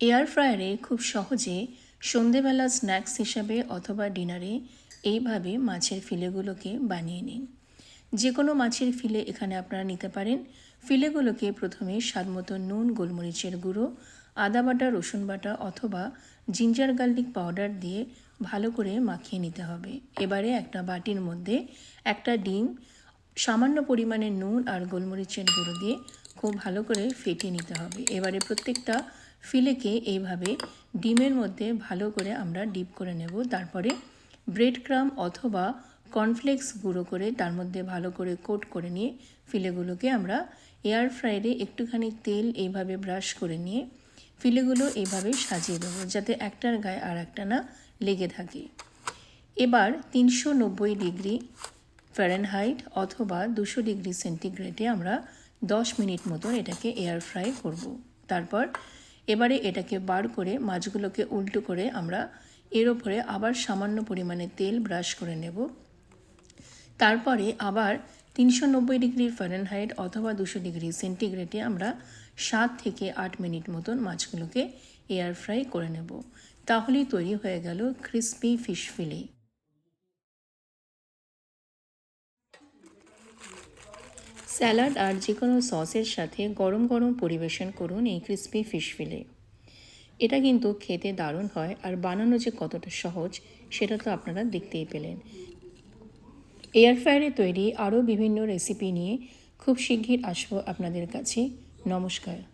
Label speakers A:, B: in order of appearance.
A: Air ফ্রায়ারে খুব সহজে সন্ধেবেলা স্ন্যাক্স হিসাবে অথবা ডিনারে এইভাবে মাছের ফিলেগুলোকে বানিয়ে নিন। যে কোনো মাছের ফিলে এখানে আপনারা নিতে পারেন। ফিলেগুলোকে প্রথমে স্বাদ মতো নুন, গোলমরিচের গুঁড়ো, আদা বাটা, রসুন বাটা অথবা জিঞ্জার গার্লিক পাউডার দিয়ে ভালো করে মাখিয়ে নিতে হবে। এবারে একটা বাটির মধ্যে একটা ডিম, সামান্য পরিমাণে নুন আর গোলমরিচের গুঁড়ো দিয়ে খুব ভালো করে ফেটিয়ে নিতে হবে। এবারে প্রত্যেকটা ফিলেকে এইভাবে ডিমের মধ্যে ভালো করে আমরা ডিপ করে নেব। তারপরে ব্রেড ক্রাম অথবা কর্নফ্লেক্স গুঁড়ো করে তার মধ্যে ভালো করে কোট করে নিয়ে ফিলেগুলোকে আমরা এয়ার ফ্রায়ারে একটুখানি তেল এইভাবে ব্রাশ করে নিয়ে ফিলেগুলো এইভাবে সাজিয়ে দেবো, যাতে একটার গায়ে আর একটা না লেগে থাকে। এবার তিনশো নব্বই ডিগ্রি ফ্যারেনহাইট অথবা দুশো ডিগ্রি সেন্টিগ্রেডে আমরা দশ মিনিট মতো এটাকে এয়ার ফ্রাই করব। তারপর এবারে এটাকে বার করে মাছগুলোকে উল্টো করে আমরা এর ওপরে আবার সামান্য পরিমাণে তেল ব্রাশ করে নেব। তারপরে আবার তিনশো নব্বই ডিগ্রি ফারেনহাইট অথবা দুশো ডিগ্রি সেন্টিগ্রেডে আমরা সাত থেকে আট মিনিট মতন মাছগুলোকে এয়ার ফ্রাই করে নেব। তাহলেই তৈরি হয়ে গেল ক্রিসপি ফিশ ফিলে স্যালাড আর যে কোনো সসের সাথে গরম গরম পরিবেশন করুন এই ক্রিসপি ফিশ ফিলে। এটা কিন্তু খেতে দারুণ হয় আর বানানো যে কতটা সহজ, সেটা তো আপনারা দেখতেই পেলেন। এয়ার ফ্রায়ারে তৈরি আরও বিভিন্ন রেসিপি নিয়ে খুব শিগগির আসব আপনাদের কাছে। নমস্কার।